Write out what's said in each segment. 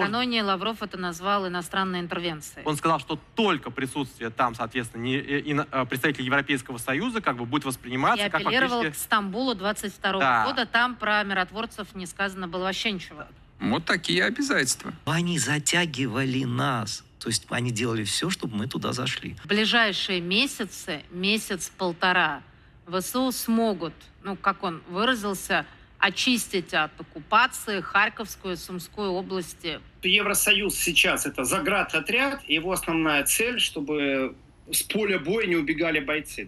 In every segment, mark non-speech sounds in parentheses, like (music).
Накануне Лавров это назвал иностранной интервенцией. Он сказал, что только присутствие там, соответственно, не, э, ино- э, представителей Европейского Союза как бы будет И восприниматься как апеллировал фактически... к Стамбулу 22 Да. года. Там про миротворцев не сказано было вообще ничего. Вот такие обязательства. Они затягивали нас. То есть они делали все, чтобы мы туда зашли. В ближайшие месяцы, месяц-полтора, ВСУ смогут, ну, как он выразился, очистить от оккупации Харьковскую и Сумскую области. Евросоюз сейчас это заградотряд, и его основная цель, чтобы с поля боя не убегали бойцы.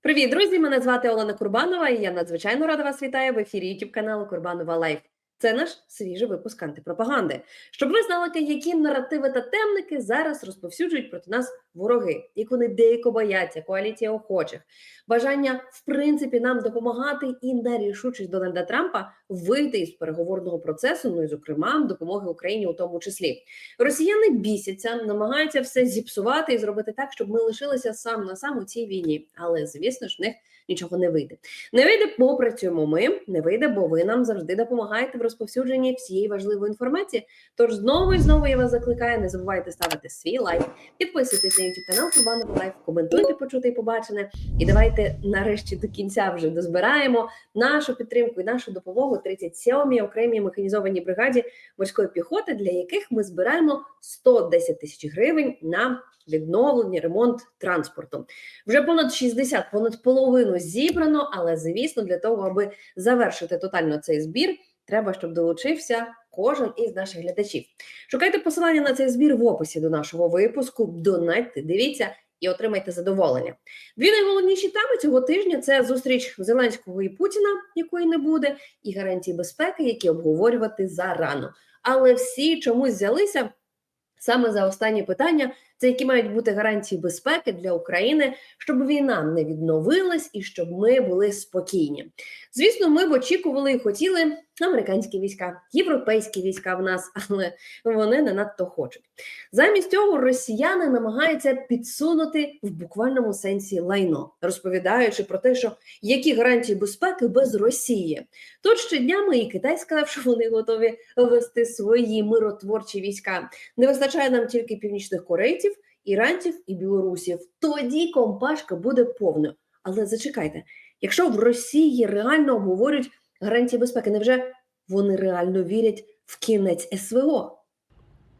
Привіт, друзі! Мене звати Олена Курбанова, і я надзвичайно рада вас вітаю в ефірі YouTube каналу Курбанова Лайф. Це наш свіжий випуск антипропаганди. Щоб ви знали, які наративи та темники зараз розповсюджують проти нас вороги, як вони деяко бояться, коаліція охочих, бажання в принципі нам допомагати і нерішучість Дональда Трампа вийти із переговорного процесу, ну і зокрема допомоги Україні у тому числі. Росіяни бісяться, намагаються все зіпсувати і зробити так, щоб ми лишилися сам на сам у цій війні. Але звісно ж, в них нічого не вийде. Не вийде, бо працюємо ми, не вийде, бо ви нам завжди допомагаєте в розповсюдженні всієї важливої інформації. Тож знову і знову я вас закликаю, не забувайте ставити свій лайк, підписуйтесь на YouTube канал Курбанова Лайф, коментуйте, почути і побачене. І давайте нарешті до кінця вже дозбираємо нашу підтримку і нашу допомогу 37-й окремій механізованій бригаді морської піхоти, для яких ми збираємо 110 тисяч гривень на відновлення, ремонт транспорту. Вже понад 60, понад половину зібрано, але звісно, для того, аби завершити тотально цей збір, треба, щоб долучився кожен із наших глядачів. Шукайте посилання на цей збір в описі до нашого випуску. Донайте, дивіться і отримайте задоволення. Дві найголовніші теми цього тижня це зустріч Зеленського і Путіна, якої не буде, і гарантії безпеки, які обговорювати зарано. Але всі чомусь взялися саме за останні питання, це які мають бути гарантії безпеки для України, щоб війна не відновилась і щоб ми були спокійні. Звісно, ми б очікували і хотіли американські війська, європейські війська в нас, але вони не надто хочуть. Замість цього росіяни намагаються підсунути в буквальному сенсі лайно, розповідаючи про те, що які гарантії безпеки без Росії. Тут ще днями і Китай сказав, що вони готові вести свої миротворчі війська. Не вистачає нам тільки північних корейців, іранців і білорусів. Тоді компашка буде повною. Але зачекайте, якщо в Росії реально обговорюють гарантії безпеки, невже вони реально вірять в кінець СВО?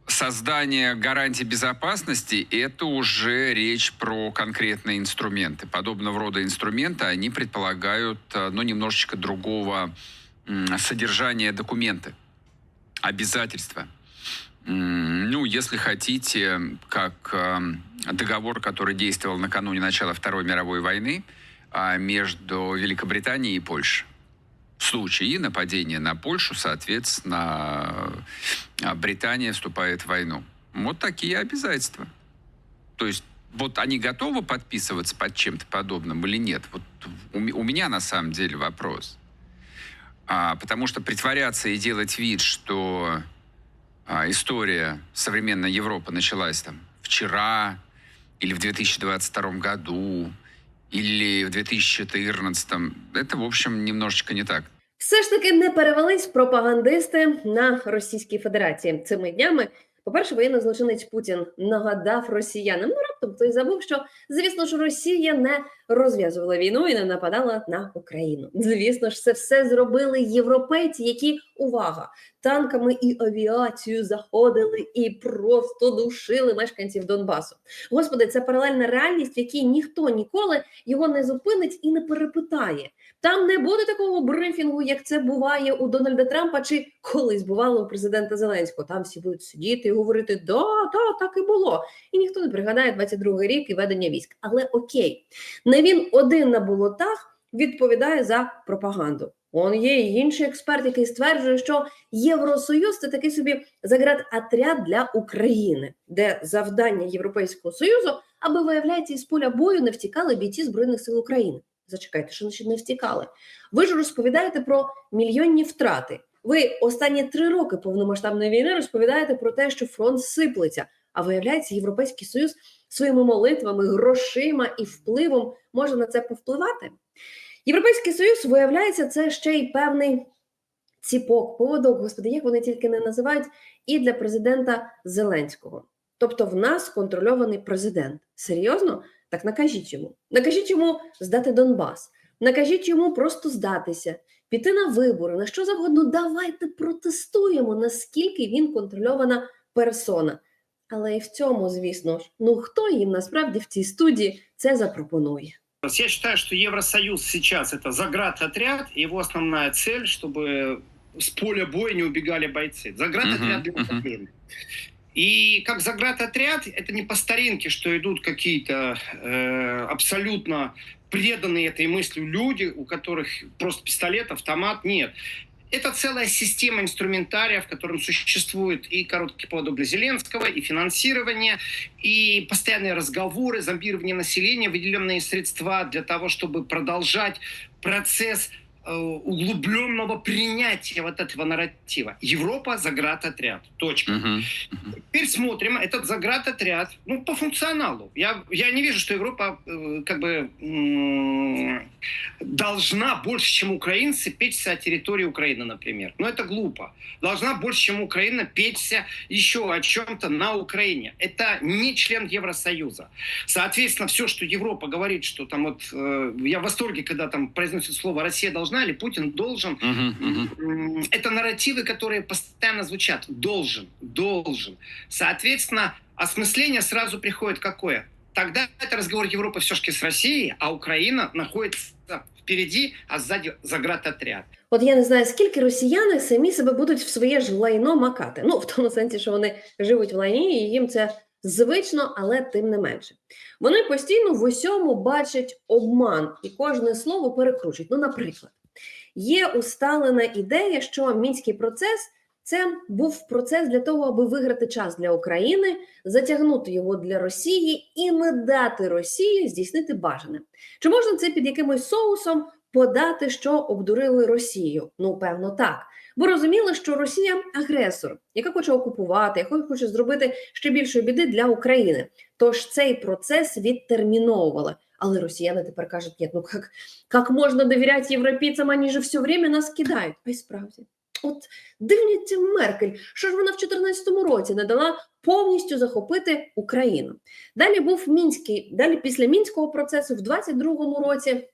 Создание гарантий безопасности – это уже речь про конкретные инструменты. Подобного рода инструменты, они предполагают, э, ну, немножечко другого м, содержания документы, обязательства. Ну, если хотите, как эм, договор, который действовал накануне начала Второй мировой войны а, между Великобританией и Польшей. В случае нападения на Польшу, соответственно, а Британия вступает в войну. Вот такие обязательства. То есть вот они готовы подписываться под чем-то подобным или нет? Вот у, ме- у меня на самом деле вопрос. А, потому что притворяться и делать вид, что история современной Европы началась там вчера или в 2022 году или в 2014, это, в общем, немножечко не так. Все ж таки не перевелись пропагандисти на Російській Федерації цими днями. По-перше, воєнний злочинець Путін нагадав росіянам. Ну раптом той забув, що звісно ж Росія не розв'язувала війну і не нападала на Україну. Звісно ж, це все зробили європейці, які увага танками і авіацією заходили і просто душили мешканців Донбасу. Господи, це паралельна реальність, в якій ніхто ніколи його не зупинить і не перепитає. Там не буде такого брифінгу, як це буває у Дональда Трампа чи колись бувало у президента Зеленського. Там всі будуть сидіти і говорити: да, да, так і було. І ніхто не пригадає 22-й рік і ведення військ. Але окей, не він один на болотах відповідає за пропаганду. Он є і інший експерт, який стверджує, що Євросоюз це такий собі заградотряд для України, де завдання Європейського союзу, аби виявляється, із поля бою не втікали бійці збройних сил України. Зачекайте, що значить не втікали. Ви ж розповідаєте про мільйонні втрати. Ви останні три роки повномасштабної війни розповідаєте про те, що фронт сиплеться. А виявляється, Європейський Союз своїми молитвами, грошима і впливом може на це повпливати. Європейський Союз, виявляється, це ще й певний ціпок, поводок, господи, як вони тільки не називають, і для президента Зеленського. Тобто, в нас контрольований президент. Серйозно? Так накажіть йому. Накажіть йому здати Донбас. Накажіть йому просто здатися, піти на вибори, на що завгодно. Давайте протестуємо, наскільки він контрольована персона. Але і в цьому, звісно ж, ну хто їм насправді в цій студії це запропонує? Я считаю, что Евросоюз сейчас это заградотряд, и его основная цель, чтобы с поля боя не убегали бойцы. Заградотряд для накопления. И как заградотряд, это не по старинке, что идут какие-то э, абсолютно преданные этой мыслью люди, у которых просто пистолет, автомат. Нет. Это целая система инструментария, в котором существует и короткий поводок Зеленского, и финансирование, и постоянные разговоры, зомбирование населения, выделенные средства для того, чтобы продолжать процесс углубленного принятия вот этого нарратива. Европа заградотряд. Точка. Мгм. Теперь смотрим этот заградотряд, ну, по функционалу. Я, я не вижу, что Европа э, как бы м, должна больше, чем украинцы, печься о территории Украины, например. Но это глупо. Должна больше, чем Украина, печься еще о чем-то на Украине. Это не член Евросоюза. Соответственно, все, что Европа говорит, что там вот... э, я в восторге, когда там произносит слово «Россия должна» или «Путин должен», Мгм, мгм. М, это нарративы, которые постоянно звучат. Должен, должен. Соответственно, осмысление сразу приходит какое? Тогда это разговор Европы все-таки с Россией, а Украина находится впереди, а сзади заградотряд. От я не знаю, скільки росіяни самі себе будуть в своє ж лайно макати. Ну, (laughs) в тому сенсі, що вони живуть в лайні, і їм це звично, але тим не менше. Вони постійно в усьому бачать обман і кожне слово перекручують. Ну, наприклад, є усталена ідея, що мінський процес це був процес для того, аби виграти час для України, затягнути його для Росії і не дати Росії здійснити бажане. Чи можна це під якимось соусом подати, що обдурили Росію? Ну, певно, так. Бо розуміли, що Росія агресор, яка хоче окупувати, яка хоче зробити ще більшої біди для України. Тож цей процес відтерміновували. Але росіяни тепер кажуть, ні, ну як, як можна довіряти європейцям, вони же все время нас кидають. А й справді. От дивніться Меркель, що ж вона в 2014 році не дала повністю захопити Україну. Далі був мінський, далі після мінського процесу, в 22-му році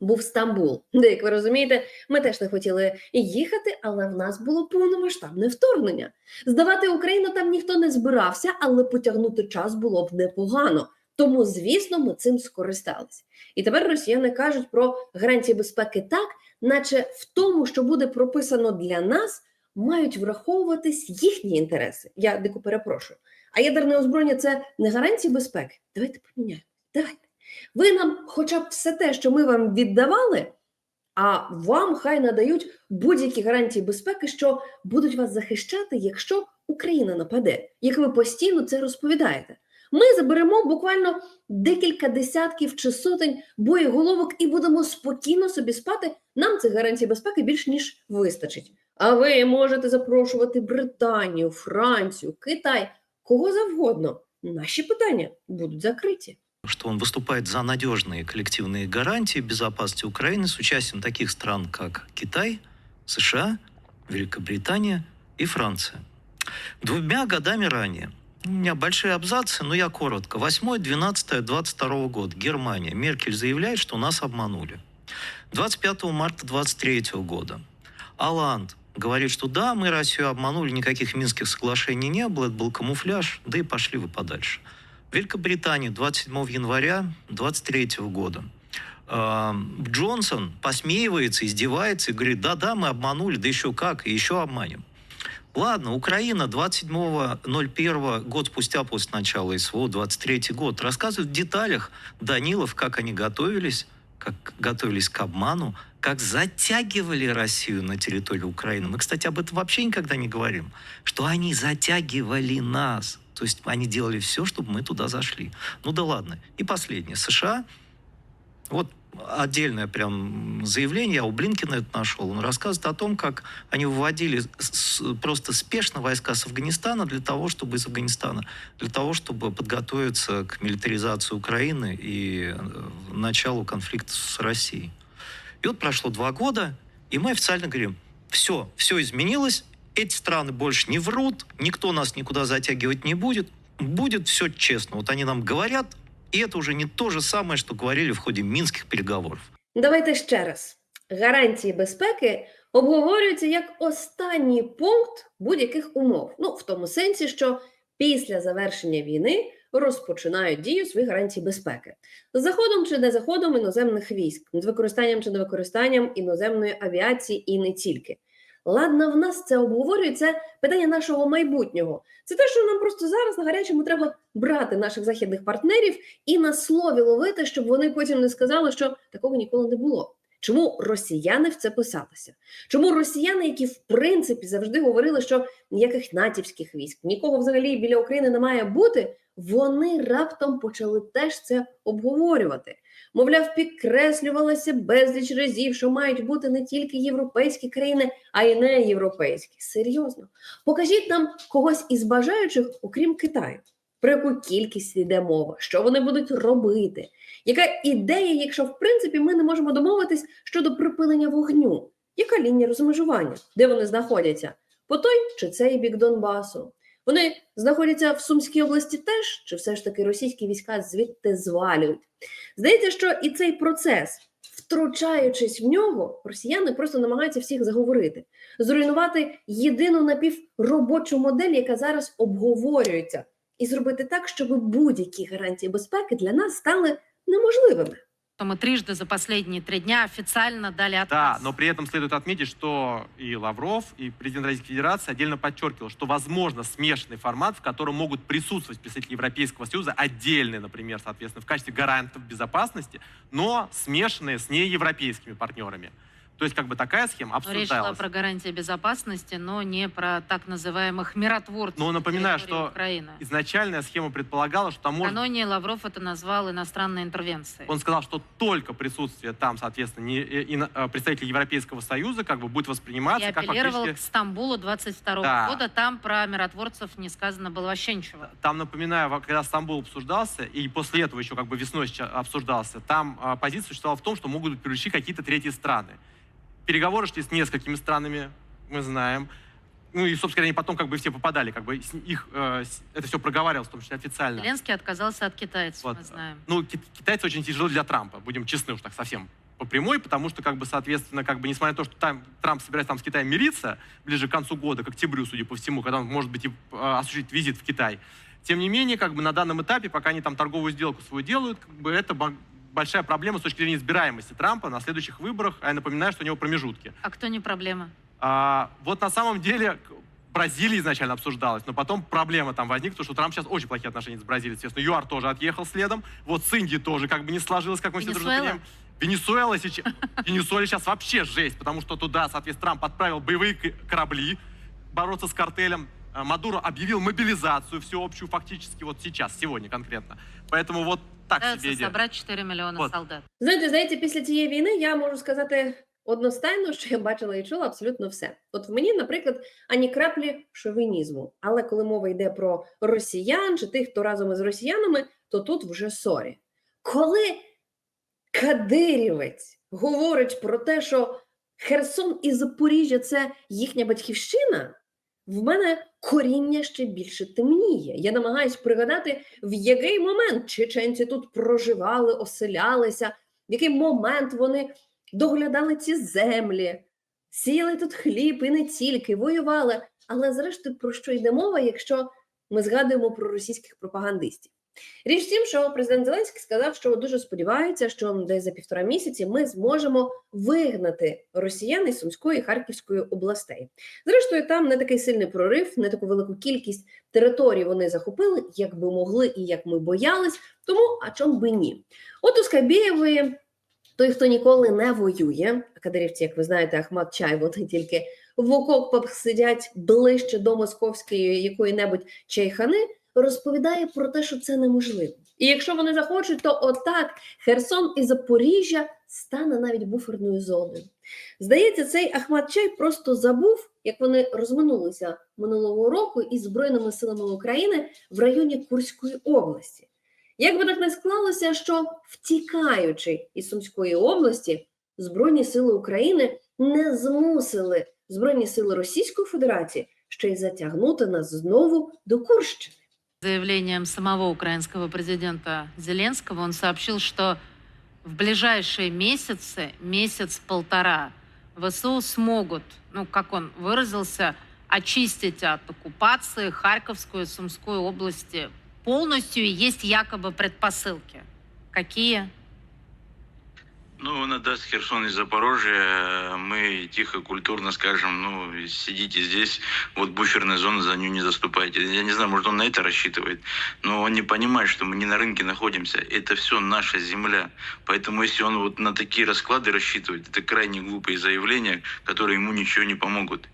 був Стамбул. Де, як ви розумієте, ми теж не хотіли їхати, але в нас було повномасштабне вторгнення. Здавати Україну там ніхто не збирався, але потягнути час було б непогано. Тому, звісно, ми цим скористалися. І тепер росіяни кажуть про гарантії безпеки так, наче в тому, що буде прописано для нас, мають враховуватись їхні інтереси. Я дико перепрошую. А ядерне озброєння це не гарантії безпеки. Давайте поміняємо. Давайте. Ви нам, хоча б все те, що ми вам віддавали, а вам хай надають будь-які гарантії безпеки, що будуть вас захищати, якщо Україна нападе, як ви постійно це розповідаєте. Ми заберемо буквально декілька десятків чи сотень боєголовок і будемо спокійно собі спати. Нам цих гарантій безпеки більш ніж вистачить. А ви можете запрошувати Британію, Францію, Китай, кого завгодно. Наші питання будуть закриті. что он выступает за надежные коллективные гарантии безопасности Украины с участием таких стран, как Китай, США, Великобритания и Франция. Двумя годами ранее, у меня большие абзацы, но я коротко. 8, 12, 22 год, Германия. Меркель заявляет, что нас обманули. 25 марта 23 года Аланд говорит, что да, мы Россию обманули, никаких Минских соглашений не было, это был камуфляж, да и пошли вы подальше. Великобритании 27 января 23 года э, Джонсон посмеивается, издевается и говорит, да-да, мы обманули, да еще как, и еще обманем. Ладно, Украина 27.01, год спустя после начала СВО, 23 год, рассказывает в деталях Данилов, как они готовились, как готовились к обману, как затягивали Россию на территорию Украины. Мы, кстати, об этом вообще никогда не говорим, что они затягивали нас. То есть они делали все, чтобы мы туда зашли. Ну да ладно. И последнее. США, вот отдельное прям заявление, я у Блинкина это нашел, он рассказывает о том, как они выводили с- просто спешно войска с Афганистана для того, чтобы из Афганистана, для того, чтобы подготовиться к милитаризации Украины и э, началу конфликта с Россией. И вот прошло два года, и мы официально говорим, Все, все изменилось. Эти страны больше не врут, никто нас никуда затягивать не будет. Будет все честно. Вот они нам говорят, и это уже не то же самое, что говорили в ходе минских переговоров. Давайте ще раз. Гарантії безпеки обговорюються як останній пункт будь-яких умов. Ну, в тому сенсі, що після завершення війни розпочинають дію свої гарантії безпеки з заходом чи не заходом іноземних військ, з використанням чи не використанням іноземної авіації і не тільки. Ладно, в нас це обговорює, це питання нашого майбутнього. Це те, що нам просто зараз на гарячому треба брати наших західних партнерів і на слові ловити, щоб вони потім не сказали, що такого ніколи не було. Чому росіяни в це писалися? Чому росіяни, які в принципі завжди говорили, що ніяких натівських військ, нікого взагалі біля України не має бути, вони раптом почали теж це обговорювати. Мовляв, підкреслювалося безліч разів, що мають бути не тільки європейські країни, а й не європейські. Серйозно, покажіть нам когось із бажаючих, окрім Китаю. Про яку кількість йде мова, що вони будуть робити, яка ідея, якщо в принципі ми не можемо домовитись щодо припинення вогню? Яка лінія розмежування? Де вони знаходяться? По той чи цей бік Донбасу? Вони знаходяться в Сумській області теж, чи все ж таки російські війська звідти звалюють? Здається, що і цей процес, втручаючись в нього, росіяни просто намагаються всіх заговорити, зруйнувати єдину напівробочу модель, яка зараз обговорюється, і зробити так, щоб будь-які гарантії безпеки для нас стали неможливими. Что мы трижды за последние три дня официально дали отказ. Да, но при этом следует отметить, что и Лавров, и президент Российской Федерации отдельно подчеркивал, что возможно смешанный формат, в котором могут присутствовать представители Европейского Союза, отдельные, например, соответственно, в качестве гарантов безопасности, но смешанные с неевропейскими партнерами. То есть как бы такая схема Но Речь шла обсуждалась. про гарантии безопасности, но не про так называемых миротворцев. Но на напоминаю, что Украины. Изначальная схема предполагала, что там может Каноне Лавров это назвал иностранной интервенцией. Он сказал, что только присутствие там, соответственно, не, э, ино- э, представителей Европейского Союза как бы будет И восприниматься как апеллировал фактически... к Стамбулу 22 Да. года. Там про миротворцев не сказано было вообще ничего. Там, напоминаю, когда Стамбул обсуждался, и после этого еще как бы весной обсуждался, там позиция существовала в том, что могут быть привлечены какие-то третьи страны. Переговоры шли с несколькими странами, мы знаем. Ну и, собственно, они потом как бы все попадали, как бы их, э, это все проговаривалось, в том числе официально. Зеленский отказался от китайцев, Вот. мы знаем. Ну, ки- китайцы очень тяжело для Трампа, будем честны уж так совсем по прямой, потому что, как бы, соответственно, как бы, несмотря на то, что там, Трамп собирается там с Китаем мириться ближе к концу года, к октябрю, судя по всему, когда он, может быть, и э, осуществит визит в Китай, тем не менее, как бы, на данном этапе, пока они там торговую сделку свою делают, как бы, это большая проблема с точки зрения избираемости Трампа на следующих выборах, а я напоминаю, что у него промежутки. А кто не проблема? А, вот на самом деле Бразилия изначально обсуждалась, но потом проблема там возникла, потому что у Трампа сейчас очень плохие отношения с Бразилией, естественно. ЮАР тоже отъехал следом, вот с Индией тоже как бы не сложилось, как мы все дружно Венесуэла? понимаем. Венесуэла сейчас, Венесуэла сейчас вообще жесть, потому что туда, соответственно, Трамп отправил боевые корабли бороться с картелем. А, Мадуро объявил мобилизацию всеобщую фактически вот сейчас, сегодня конкретно. Поэтому вот так себе собрать 4 миллиона Вот. солдат. Знаєте, здається, після цієї війни я можу сказати одностайно, що я бачила і чула абсолютно все. От в мені, наприклад, ані краплі шовінізму. Але коли мова йде про росіян чи тих, хто разом із росіянами, то тут вже сорі. Коли Кадирівець говорить про те, що Херсон і Запоріжжя це їхня батьківщина, в мене коріння ще більше темніє. Я намагаюсь пригадати, в який момент чеченці тут проживали, оселялися, в який момент вони доглядали ці землі, сіяли тут хліб і не тільки, воювали. Але зрештою, про що йде мова, якщо ми згадуємо про російських пропагандистів? Річ в тім, що президент Зеленський сказав, що дуже сподівається, що десь за півтора місяці ми зможемо вигнати росіян із Сумської і Харківської областей. Зрештою, там не такий сильний прорив, не таку велику кількість територій вони захопили, як би могли і як ми боялись. Тому а чом би ні? От у Скабєєвої той, хто ніколи не воює, а кадирівці, як ви знаєте, Ахмат Чай, вони тільки в окопах сидять ближче до московської якої-небудь чайхани, розповідає про те, що це неможливо. І якщо вони захочуть, то отак Херсон і Запоріжжя стане навіть буферною зоною. Здається, цей Ахмат Чай просто забув, як вони розминулися минулого року із Збройними силами України в районі Курської області. Як би так не склалося, що втікаючи із Сумської області, Збройні сили України не змусили Збройні сили Російської Федерації ще й затягнути нас знову до Курщини. Заявлением самого украинского президента Зеленского он сообщил, что в ближайшие месяцы, месяц-полтора, ВСУ смогут, ну, как он выразился, очистить от оккупации Харьковскую и Сумскую области полностью, и есть якобы предпосылки. Какие? Ну, он отдаст Херсон и Запорожье, мы тихо, культурно скажем, ну, сидите здесь, вот буферная зона, за нее не заступайте. Я не знаю, может, он на это рассчитывает, но он не понимает, что мы не на рынке находимся, это все наша земля. Поэтому, если он вот на такие расклады рассчитывает, это крайне глупые заявления, которые ему ничего не помогут.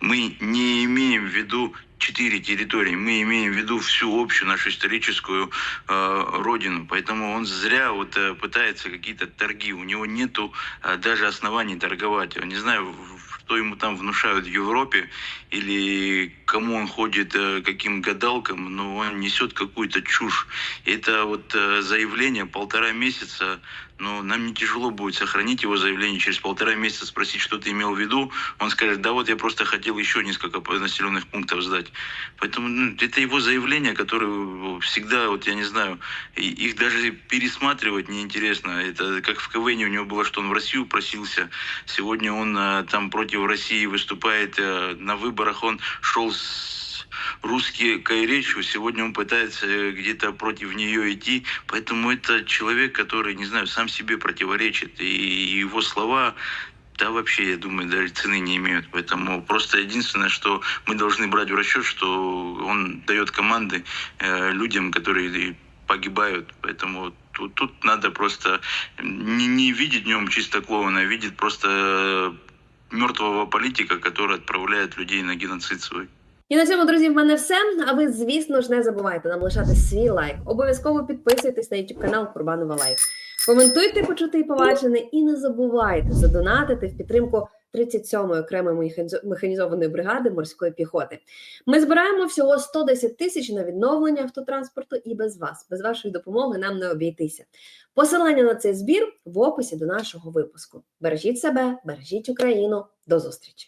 Мы не имеем в виду четыре территории, мы имеем в виду всю общую нашу историческую э, родину. Поэтому он зря вот э, пытается какие-то торги. У него нету э, даже оснований торговать. Я не знаю, что ему там внушают в Европе или кому он ходит, э, каким гадалкам, но он несет какую-то чушь. Это вот э, заявление полтора месяца, но нам не тяжело будет сохранить его заявление через полтора месяца, спросить, что ты имел в виду. Он скажет, да вот я просто хотел еще несколько населенных пунктов сдать. Поэтому ну, это его заявления, которые всегда, вот я не знаю, их даже пересматривать неинтересно. Это как в КВН у него было, что он в Россию просился. Сегодня он э, там против России выступает. э, На выборах он шел с русской речью. Сегодня он пытается э, где-то против нее идти. Поэтому это человек, который, не знаю, сам себе противоречит. И его слова да, вообще, я думаю, даже цены не имеют. Поэтому просто единственное, что мы должны брать в расчет, что он дает команды э, людям, которые погибают. Поэтому тут, тут надо просто не, не видеть в нем чистокровно, а видеть просто э, мертвого политика, который отправляет людей на геноцид свой. І на цьому, друзі, в мене все. А ви, звісно ж, не забувайте нам лишати свій лайк. Обов'язково підписуйтесь на YouTube канал Курбанова Лайф. Коментуйте, почути і побачене, і не забувайте задонатити в підтримку 37-ї окремої механізованої бригади морської піхоти. Ми збираємо всього 110 тисяч на відновлення автотранспорту і без вас, без вашої допомоги нам не обійтися. Посилання на цей збір в описі до нашого випуску. Бережіть себе, бережіть Україну. До зустрічі!